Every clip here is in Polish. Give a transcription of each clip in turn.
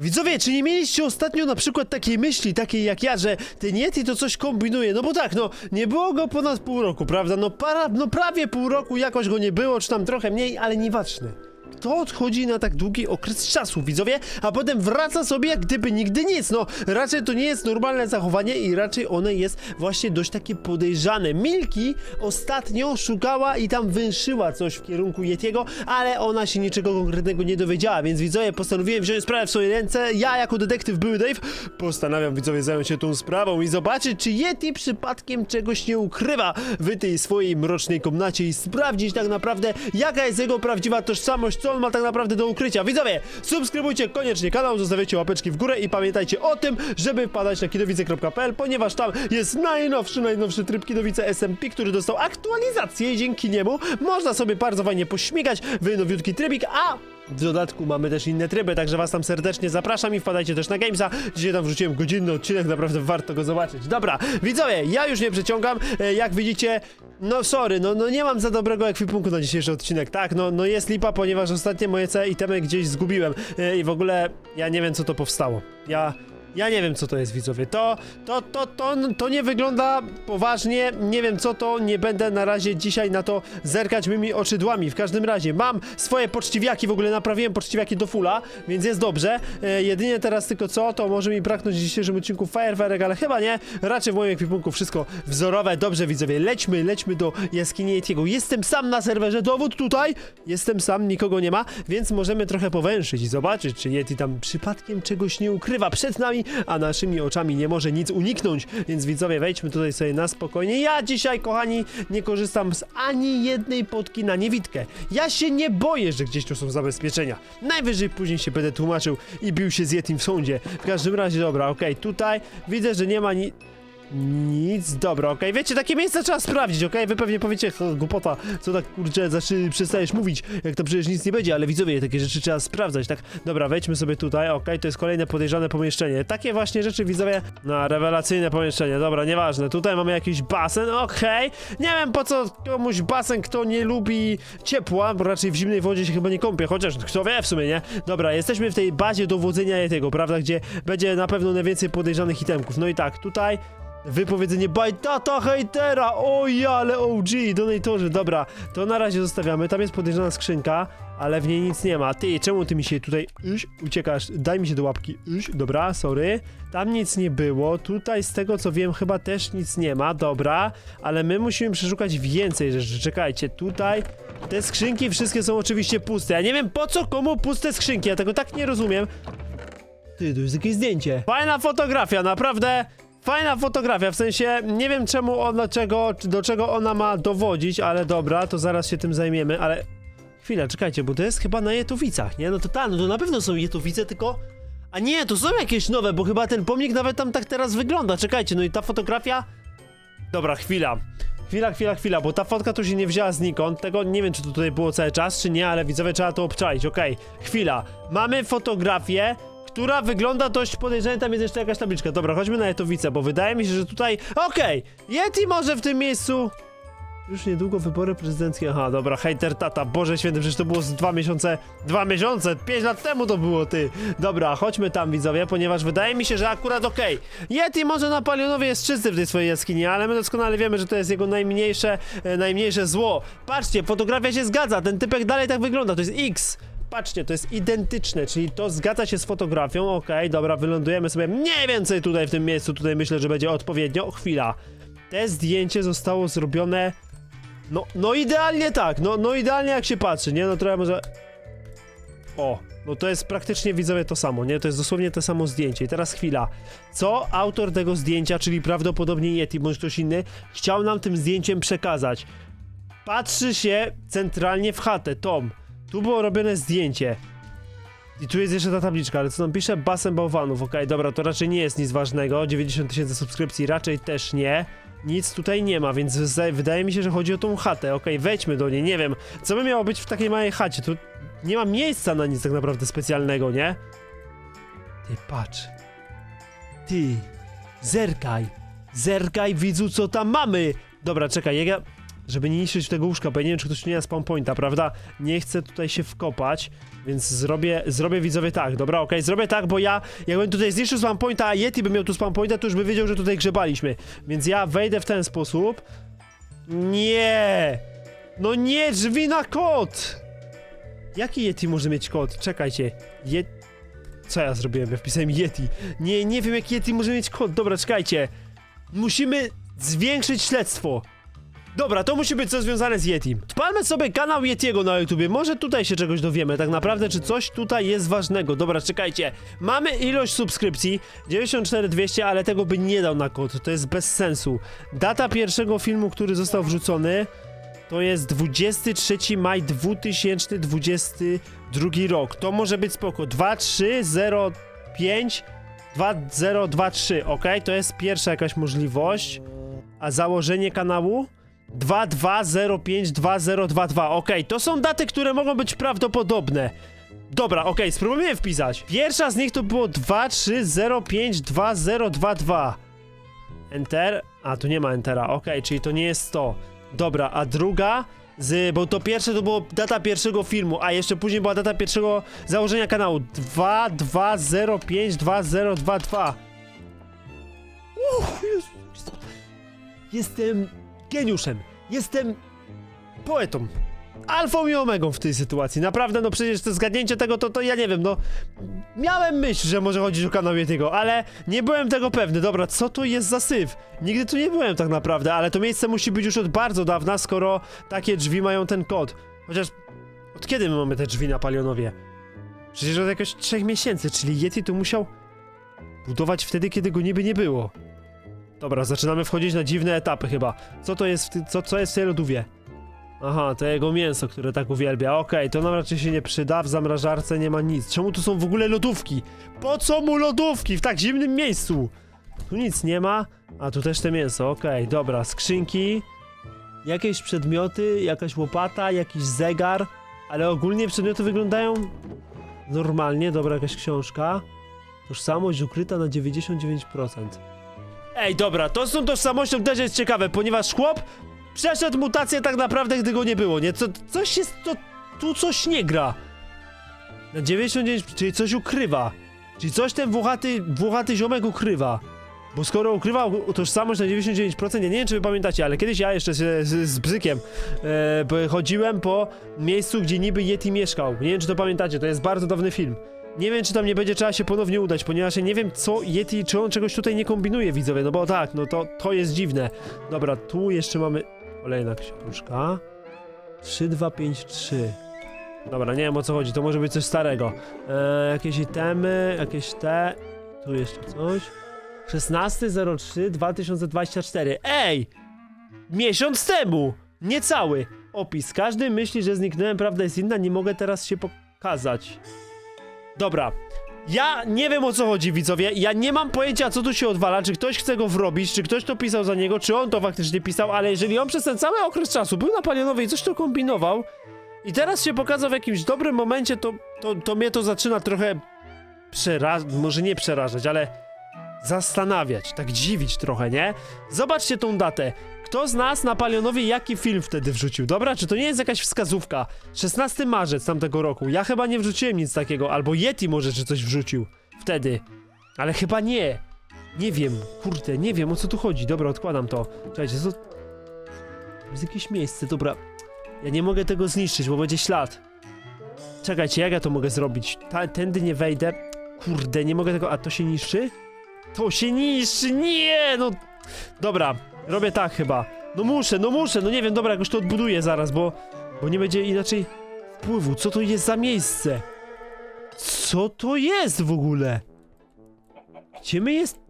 Widzowie, czy nie mieliście ostatnio na przykład takiej myśli, takiej jak ja, że ten Yeti to coś kombinuje? No bo tak, no, nie było go ponad pół roku, prawda? No, para, no prawie pół roku jakoś go nie było, czy tam trochę mniej, ale nieważne. Kto odchodzi na tak długi okres czasu, widzowie, a potem wraca sobie jak gdyby nigdy nic? No, raczej to nie jest normalne zachowanie i raczej one jest właśnie dość takie podejrzane. Milki ostatnio szukała i tam węszyła coś w kierunku Yetiego, ale ona się niczego konkretnego nie dowiedziała, więc widzowie postanowiłem wziąć sprawę w swoje ręce. Ja jako detektyw były Dave postanawiam widzowie zająć się tą sprawą i zobaczyć, czy Yeti przypadkiem czegoś nie ukrywa w tej swojej mrocznej komnacie i sprawdzić tak naprawdę, jaka jest jego prawdziwa tożsamość, co on ma tak naprawdę do ukrycia. Widzowie, subskrybujcie koniecznie kanał, zostawiacie łapeczki w górę i pamiętajcie o tym, żeby wpadać na kidowice.pl, ponieważ tam jest najnowszy, najnowszy tryb Kidowice SMP, który dostał aktualizację i dzięki niemu można sobie bardzo fajnie pośmigać w nowiutki trybik, a w dodatku mamy też inne tryby, także was tam serdecznie zapraszam i wpadajcie też na Gamesa. Dzisiaj tam wrzuciłem godzinny odcinek, naprawdę warto go zobaczyć. Dobra, widzowie, ja już nie przeciągam. E, Jak widzicie, no sorry, no, no nie mam za dobrego ekwipunku na dzisiejszy odcinek. Tak, no, no jest lipa, ponieważ ostatnie moje całe itemy gdzieś zgubiłem. E, I w ogóle ja nie wiem co to powstało. Ja... Ja nie wiem co to jest widzowie. To, to, to, to, to nie wygląda poważnie. Nie wiem co to. Nie będę na razie dzisiaj na to zerkać mymi oczydłami. W każdym razie mam swoje poczciwiaki. W ogóle naprawiłem poczciwiaki do fulla, więc jest dobrze. E, jedynie teraz tylko co, to może mi braknąć w dzisiejszym odcinku fajerwerek, ale chyba nie. Raczej w moim ekwipunku wszystko wzorowe. Dobrze widzowie, lećmy, lećmy do jaskini Yetiego. Jestem sam na serwerze. Dowód tutaj. Jestem sam, nikogo nie ma, więc możemy trochę powęszyć i zobaczyć, czy Yeti tam przypadkiem czegoś nie ukrywa przed nami, a naszymi oczami nie może nic uniknąć. Więc widzowie, wejdźmy tutaj sobie na spokojnie. Ja dzisiaj, kochani, nie korzystam z ani jednej potki na niewidkę. Ja się nie boję, że gdzieś tu są zabezpieczenia. Najwyżej później się będę tłumaczył i bił się z Yetim w sądzie. W każdym razie, dobra, okej, tutaj widzę, że nie ma ni... Nic, dobra, okej, wiecie, takie miejsca trzeba sprawdzić, okej, wy pewnie powiecie, "Ch, głupota, co tak, kurczę, zaczy, przestajesz mówić, jak to przecież nic nie będzie, ale widzowie, takie rzeczy trzeba sprawdzać, tak, dobra, wejdźmy sobie tutaj, okej, to jest kolejne podejrzane pomieszczenie, takie właśnie rzeczy, widzowie, no, rewelacyjne pomieszczenie, dobra, nieważne, tutaj mamy jakiś basen, okej, nie wiem po co komuś basen, kto nie lubi ciepła, bo raczej w zimnej wodzie się chyba nie kąpie, chociaż kto wie w sumie, nie, dobra, jesteśmy w tej bazie dowodzenia tego, prawda, gdzie będzie na pewno najwięcej podejrzanych itemków, no i tak, tutaj Wypowiedzenie bajtata hejtera! Oj, ale OG, donatorzy, dobra, to na razie zostawiamy. Tam jest podejrzana skrzynka, ale w niej nic nie ma. Ty, czemu ty mi się tutaj uciekasz? Daj mi się do łapki. Iś, dobra, sorry. Tam nic nie było. Tutaj z tego co wiem, chyba też nic nie ma. Dobra, ale my musimy przeszukać więcej rzeczy. Czekajcie, tutaj te skrzynki wszystkie są oczywiście puste. Ja nie wiem po co komu puste skrzynki, ja tego tak nie rozumiem. Ty, to jest jakieś zdjęcie. Fajna fotografia, naprawdę. Fajna fotografia, w sensie nie wiem czemu ona czego, do czego ona ma dowodzić, ale dobra, to zaraz się tym zajmiemy, ale chwila, czekajcie, bo to jest chyba na Jetowicach, nie? No to tak, no to na pewno są Jetowice, tylko a nie, to są jakieś nowe, bo chyba ten pomnik nawet tam tak teraz wygląda. Czekajcie, no i ta fotografia Dobra, chwila. Chwila, chwila, chwila, bo ta fotka tu się nie wzięła znikąd. Tego nie wiem, czy to tutaj było cały czas, czy nie, ale widzowie trzeba to obczaić. Okej, chwila. Mamy fotografię, która wygląda dość podejrzanie. Tam jest jeszcze jakaś tabliczka. Dobra, chodźmy na Jetowicę, bo wydaje mi się, że tutaj. Okej, Yeti może w tym miejscu. Już niedługo wybory prezydenckie. Aha, dobra, hejter tata, Boże święty, przecież to było z dwa miesiące, dwa miesiące, pięć lat temu to było, ty. Dobra, chodźmy tam, widzowie, ponieważ wydaje mi się, że akurat okej. Yeti może na Palionowie jest czysty w tej swojej jaskini, ale my doskonale wiemy, że to jest jego najmniejsze, e, najmniejsze zło. Patrzcie, fotografia się zgadza, ten typek dalej tak wygląda, to jest X. Patrzcie, to jest identyczne, czyli to zgadza się z fotografią, okej, dobra, wylądujemy sobie mniej więcej tutaj w tym miejscu, tutaj myślę, że będzie odpowiednio. Chwila. Te zdjęcie zostało zrobione no, no idealnie tak, no, no idealnie jak się patrzy, nie? No trochę może... O, no to jest praktycznie widzowie to samo, nie? To jest dosłownie to samo zdjęcie. I teraz chwila. Co autor tego zdjęcia, czyli prawdopodobnie Yeti bądź ktoś inny, chciał nam tym zdjęciem przekazać? Patrzy się centralnie w chatę, Tom. Tu było robione zdjęcie. I tu jest jeszcze ta tabliczka, ale co nam pisze? Basen bałwanów. Okej, dobra, to raczej nie jest nic ważnego. 90 tysięcy subskrypcji raczej też nie. Nic tutaj nie ma, więc wydaje mi się, że chodzi o tą chatę. Okej, wejdźmy do niej, nie wiem. Co by miało być w takiej małej chacie? Tu nie ma miejsca na nic tak naprawdę specjalnego, nie? Ty, patrz. Ty, zerkaj. Zerkaj, widzu, co tam mamy. Dobra, czekaj, ja... żeby nie niszczyć tego łóżka, bo ja nie wiem, czy ktoś nie ma spawn pointa, prawda? Nie chcę tutaj się wkopać, więc zrobię, zrobię widzowie tak, dobra, okej, zrobię tak, bo ja, jakbym tutaj zniszczył spawn pointa, a Yeti by miał tu spawn pointa, to już by wiedział, że tutaj grzebaliśmy. Więc ja wejdę w ten sposób. Nie! No nie, drzwi na kod! Jaki Yeti może mieć kod? Czekajcie. Co ja zrobiłem? Ja wpisałem Yeti. Nie, nie wiem jaki Yeti może mieć kod. Dobra, czekajcie. Musimy zwiększyć śledztwo. Dobra, to musi być coś związane z Yeti. Spalmy sobie kanał Yetiego na YouTubie. Może tutaj się czegoś dowiemy. Tak naprawdę, czy coś tutaj jest ważnego. Dobra, czekajcie. Mamy ilość subskrypcji 94200, ale tego by nie dał na kod. To jest bez sensu. Data pierwszego filmu, który został wrzucony, to jest 23 maj 2022 rok. To może być spoko. 2305 2023, ok? To jest pierwsza jakaś możliwość. A założenie kanału? 22052022. Ok, to są daty, które mogą być prawdopodobne. Dobra, ok, spróbujmy wpisać. Pierwsza z nich to było 23052022. Enter. A, tu nie ma Entera, ok, czyli to nie jest to. Dobra, a druga z, bo to pierwsze to było data pierwszego filmu, a jeszcze później była data pierwszego założenia kanału 22052022. Uff. Jestem geniuszem. Jestem poetą. Alfą i omegą w tej sytuacji. Naprawdę, no przecież to zgadnięcie tego, to, to ja nie wiem, no. Miałem myśl, że może chodzić o kanał Yetiego, ale nie byłem tego pewny. Dobra, co to jest za syf? Nigdy tu nie byłem tak naprawdę, ale to miejsce musi być już od bardzo dawna, skoro takie drzwi mają ten kod. Chociaż od kiedy my mamy te drzwi na Palionowie? Przecież od jakoś trzech miesięcy, czyli Yeti tu musiał budować wtedy, kiedy go niby nie było. Dobra, zaczynamy wchodzić na dziwne etapy chyba. Co to jest w ty, co, co jest w tej lodówie? Aha, to jego mięso, które tak uwielbia. Okej, to nam raczej się nie przyda, w zamrażarce nie ma nic. Czemu tu są w ogóle lodówki? Po co mu lodówki w tak zimnym miejscu? Tu nic nie ma, a tu też te mięso, okej, dobra, skrzynki, jakieś przedmioty, jakaś łopata, jakiś zegar, ale ogólnie przedmioty wyglądają normalnie, dobra, jakaś książka. Tożsamość ukryta na 99%. Ej, dobra, to z tą tożsamością też jest ciekawe, ponieważ chłop przeszedł mutację tak naprawdę, gdy go nie było, nie? Co, coś jest, to, tu coś nie gra. Na 99, czyli coś ukrywa. Czyli coś ten włochaty, włochaty ziomek ukrywa. Bo skoro ukrywał tożsamość na 99%, ja nie wiem czy wy pamiętacie, ale kiedyś ja jeszcze z, z, z Bzykiem e, chodziłem po miejscu, gdzie niby Yeti mieszkał. Nie wiem czy to pamiętacie, to jest bardzo dawny film. Nie wiem, czy tam nie będzie trzeba się ponownie udać, ponieważ ja nie wiem, co Yeti, czy on czegoś tutaj nie kombinuje, widzowie, no bo tak, no to, to jest dziwne. Dobra, tu jeszcze mamy kolejna książka. 3253. Dobra, nie wiem o co chodzi, to może być coś starego. Eee, jakieś itemy, jakieś te. Tu jeszcze coś. 16.03.2024. Ej! Miesiąc temu! Niecały! Opis. Każdy myśli, że zniknąłem, prawda jest inna, nie mogę teraz się pokazać. Dobra. Ja nie wiem o co chodzi, widzowie. Ja nie mam pojęcia, co tu się odwala. Czy ktoś chce go wrobić, czy ktoś to pisał za niego, czy on to faktycznie pisał, ale jeżeli on przez ten cały okres czasu był na Palionowej i coś to kombinował i teraz się pokazał w jakimś dobrym momencie, to, to, to mnie to zaczyna trochę przerażać, może nie przerażać, ale zastanawiać, tak dziwić trochę, nie? Zobaczcie tą datę. Kto z nas na Palionowie jaki film wtedy wrzucił? Dobra, czy to nie jest jakaś wskazówka? 16 marzec tamtego roku. Ja chyba nie wrzuciłem nic takiego, albo Yeti może czy coś wrzucił wtedy. Ale chyba nie. Nie wiem, kurde, nie wiem o co tu chodzi. Dobra, odkładam to. Czekajcie. To jest jakieś miejsce, dobra. Ja nie mogę tego zniszczyć, bo będzie ślad. Czekajcie, jak ja to mogę zrobić? Ta, tędy nie wejdę. Kurde, nie mogę tego... A to się niszczy? To się niszczy, nie, no... Dobra, robię tak chyba. No muszę, no muszę, no nie wiem, dobra, jakoś to odbuduję zaraz, bo... Bo nie będzie inaczej wpływu. Co to jest za miejsce? Co to jest w ogóle? Gdzie my jest...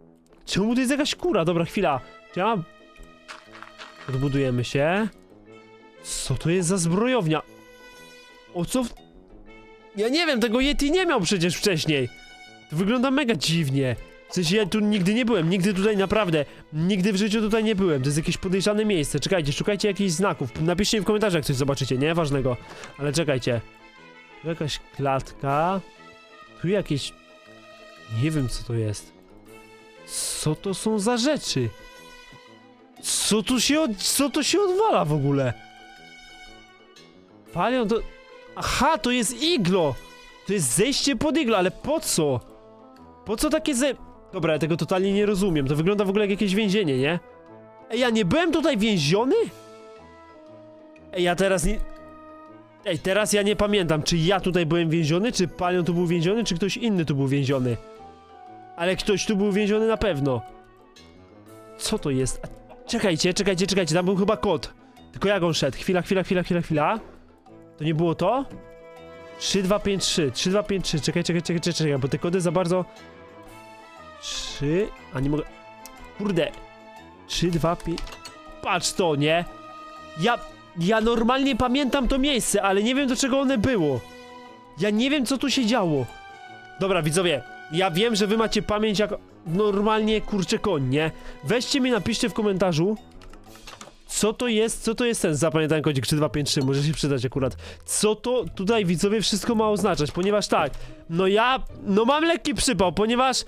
Czemu to jest jakaś kura? Dobra, chwila. Czy ja mam... Odbudujemy się. Co to jest za zbrojownia? O co w... Ja nie wiem, tego Yeti nie miał przecież wcześniej. To wygląda mega dziwnie. W sensie ja tu nigdy nie byłem, nigdy tutaj naprawdę, nigdy w życiu tutaj nie byłem. To jest jakieś podejrzane miejsce. Czekajcie, szukajcie jakichś znaków. Napiszcie mi w komentarzach, jak coś zobaczycie, nie? Ważnego. Ale czekajcie. Tu jakaś klatka. Tu jakieś... Nie wiem, co to jest. Co to są za rzeczy? Co tu się, od, co tu się odwala w ogóle? Palion to... Aha, to jest iglo! To jest zejście pod iglo, ale po co? Po co takie ze... Dobra, ja tego totalnie nie rozumiem. To wygląda w ogóle jak jakieś więzienie, nie? Ej, ja nie byłem tutaj więziony? Ej, ja teraz nie... Ej, teraz ja nie pamiętam, czy ja tutaj byłem więziony, czy Palion tu był więziony, czy ktoś inny tu był więziony. Ale ktoś tu był więziony na pewno. Co to jest? Czekajcie, czekajcie, czekajcie, tam był chyba kot. Tylko jak on szedł? Chwila, chwila, chwila, chwila, chwila. To nie było to? 3, 2, 5, 3, 3, 2, 5, 3, czekaj, czekaj, czekaj, czekaj, czekaj, bo te kody za bardzo... 3, a nie mogę... Kurde. 3, 2, 5... Patrz to, nie? Ja... Ja normalnie pamiętam to miejsce, ale nie wiem do czego one było. Ja nie wiem co tu się działo. Dobra, widzowie, ja wiem, że wy macie pamięć jak normalnie kurczę koń, nie? Weźcie mi, napiszcie w komentarzu, co to jest, co to jest ten zapamiętałem kodzik 3253, może się przydać akurat. Co to tutaj widzowie wszystko ma oznaczać, ponieważ tak, no ja, no mam lekki przypał, ponieważ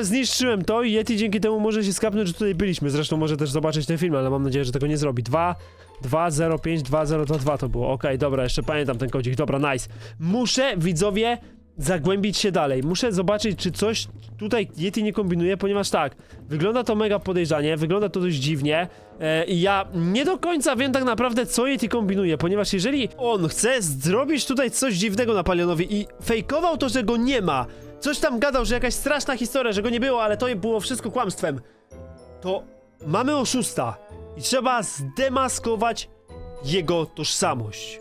zniszczyłem to i Yeti dzięki temu może się skapnąć, że tutaj byliśmy. Zresztą może też zobaczyć ten film, ale mam nadzieję, że tego nie zrobi. 2, 2, 0, 5, 2, 0, 2, 2 to było. Okej, dobra, jeszcze pamiętam ten kodzik, dobra, nice. Muszę, widzowie, zagłębić się dalej. Muszę zobaczyć, czy coś tutaj Yeti nie kombinuje, ponieważ tak, wygląda to mega podejrzanie, wygląda to dość dziwnie e, i ja nie do końca wiem tak naprawdę, co Yeti kombinuje, ponieważ jeżeli on chce zrobić tutaj coś dziwnego na Palionowi i fejkował to, że go nie ma, coś tam gadał, że jakaś straszna historia, że go nie było, ale to było wszystko kłamstwem, to mamy oszusta i trzeba zdemaskować jego tożsamość.